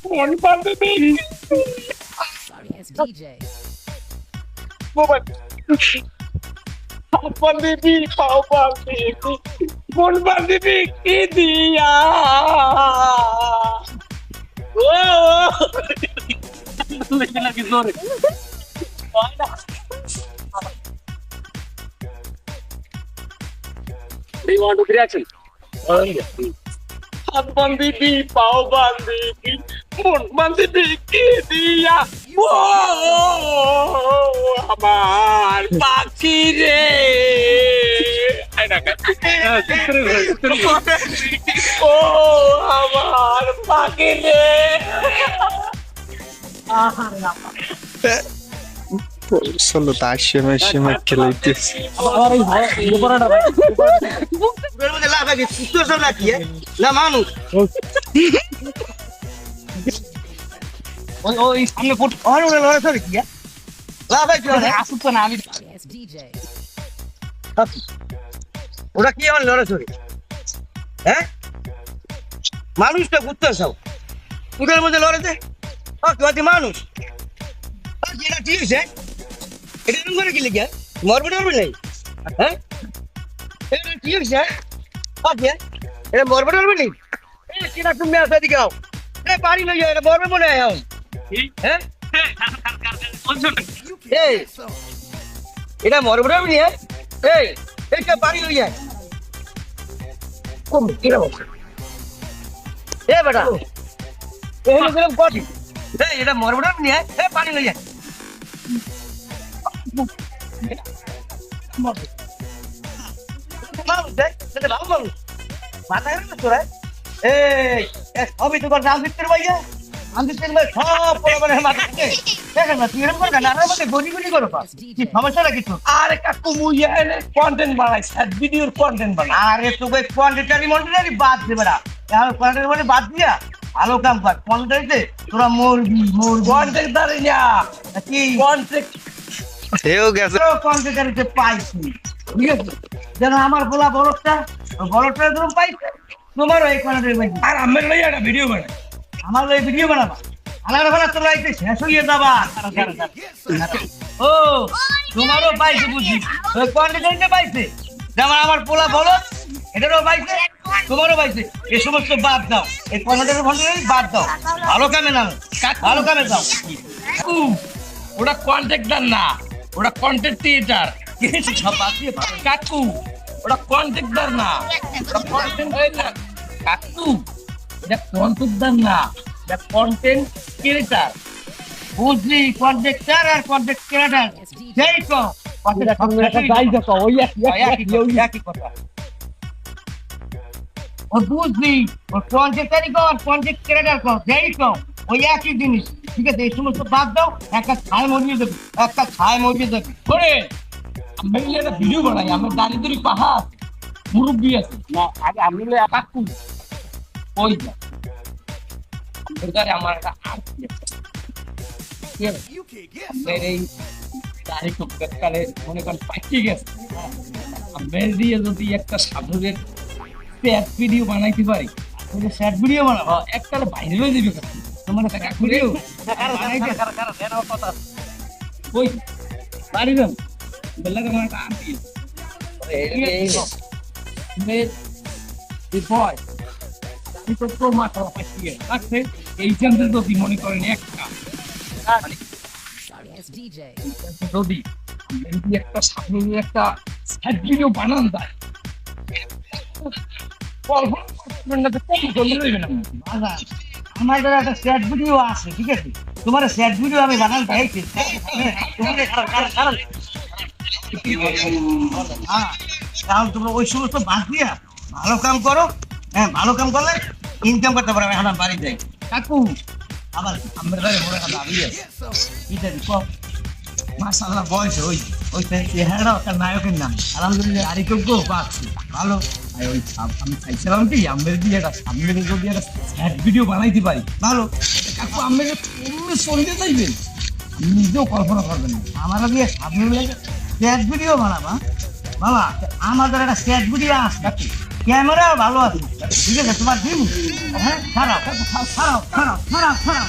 One about the baby? Sorry, it's DJ. What about the baby? How about the baby? What the baby? India. Whoa! Lagi lagi sorry. Do you want to reaction? Oh yeah. হাত বান্ধবী পাও বান্ধবী মন বান্ধবী কি দিয়া? ও আমার পাখি রে। ও আমার পাখি রে। Solo tá achando, কি ওরা? কি আমার লড়াই করে হ্যাঁ? মানুষটা ঘুরতে সব ওদের মধ্যে কেউ মানুষ। ঠিক আছে এটা এরকম করে কি লিখে? মরবে টরবে নেই? হ্যাঁ? এটা ঠিক আছে ওকে এটা মরবে টরবে নেই? কিনা তুমি আসা দিকে আও। এ বাড়ি লই যাও এটা মরবে মনে হয় আও হ্যাঁ? এই এটা মরবে টরবে নেই? হ্যাঁ? এই এটা বাড়ি লই যায় কম কিরা বলছে? এ বেটা। গেলাম এই এটা মরবে টরবে নেই? হ্যাঁ? এ পানি লই যায় সবই নাম দিতে ভাইয়া ভাই সব দেখেন না তুই এরকম করে না আর মধ্যে গড়ি গড়ি করো। কি সমস্যা নাকি তো আরে কাকু মুইয়া এনে কন্টেন্ট বানাই স্যার ভিডিওর কন্টেন্ট বানাই আরে তোকে কোয়ান্টিটারি মন্টিটারি বাদ দেবে না এখন কোয়ান্টিটারি মানে বাদ দিয়া ভালো কাম কর কোয়ান্টিটারিতে তোরা মরবি মরবি কন্টেন্ট দাঁড়াই না কি কন্টেন্ট কোয়ান্টিটারিতে পাইছি। ঠিক আছে? যেন আমার বলা বড়টা বড়টা ধরুন পাইছে তোমারও এই কোয়ান্টিটারি পাইছি। আর আমার লইয়া একটা ভিডিও বানাই। আমার ওই ভিডিও বানাবা? আলাদা বেলা তোর লাইতে শেষ হয়ে যাবা। ও তোমারও পাইছে বুঝি। ওই কোয়ান্টিটিতে পাইছে? যেমন আমার পোলা বলো এটারও পাইছে তোমারও পাইছে। এই সমস্ত বাদ দাও। এই কোয়ান্টিটির ফন্টিটি বাদ দাও। ভালো কামে নাও ভালো কামে দাও ওটা কন্ট্রাক্টর না। ওটা কন্টেন্ট ক্রিয়েটার। কাকু ওটা কন্ট্রাক্টর না। ওটা কন্টেন্ট কাকু এটা কন্ট্রাক্টর না। এটা কন্টেন্ট ক্রিয়েটার বুঝলি কন্ট্রাক্টর আর কন্ট্রাক্ট ক্রিয়েটার যেই তো। বুঝলি ও কন্ট্রাক্টারই কর কন্ট্রাক্ট ক্রিয়েটার কর। যেই তো। ওই একই জিনিস। ঠিক আছে, এই সমস্ত বাদ দাও, একটা ছায় মরিয়ে দেবে, একটা ছায় মরিয়ে দেবে। করে আমি একটা ভিডিও বানাই, আমার দারিদ্রি পাহাড় আছে। না, আগে আমি কাকু ওই যা আমার একটা কালে মনে দিয়ে যদি একটা ভিডিও বানাবো। বাইরে লই দিবে তোমার একটা ভিডিও ওই বাড়ি যান বেলাকে আমার একটা আর্তি আছে মেয়ের ভয় আমি তো তোর মাথা পাঠিয়ে রাখছে এই চ্যানেল যদি মনে করেন একটা. যদি একটা সামনে একটা স্যাড ভিডিও বানান যায় কল্পনা করবেন না যে কম চলে না আমার দ্বারা একটা স্যাট ভিডিও আছে, ঠিক আছে? তোমার স্যাট ভিডিও আমি বানান খারাপ হ্যাঁ তাহলে তোমরা ওই সমস্ত বাদ দিয়া ভালো কাম করো হ্যাঁ ভালো কাম করলে ইনকাম করতে পারবে এখন আমি বাড়ি যাই। কাকু, আবার আমার মনে হয় দাবি আছে। কি জানি কম মাসাল্লাহ বয়স ওই ওই চেহারা একটা নায়কের নাম। আলহামদুলিল্লাহ আরিকজ্ঞ পাচ্ছি ভালো। ওই আমি চাইছিলাম কি, আমের দিয়ে একটা সামনে যদি একটা স্যাড ভিডিও বানাইতে পারি। ভালো, কাকু আমি তুমি চলতে চাইবেন নিজেও কল্পনা করবেন না। আমার দিয়ে সামনে স্যাট ভিডিও বানাবা বাবা, আমাদের একটা স্যাট ভিডিও আছে ক্যামেরা ভালো আছে। ঠিক আছে, তোমার দিন। হ্যাঁ খারাপ খারাপ খারাপ খারাপ খারাপ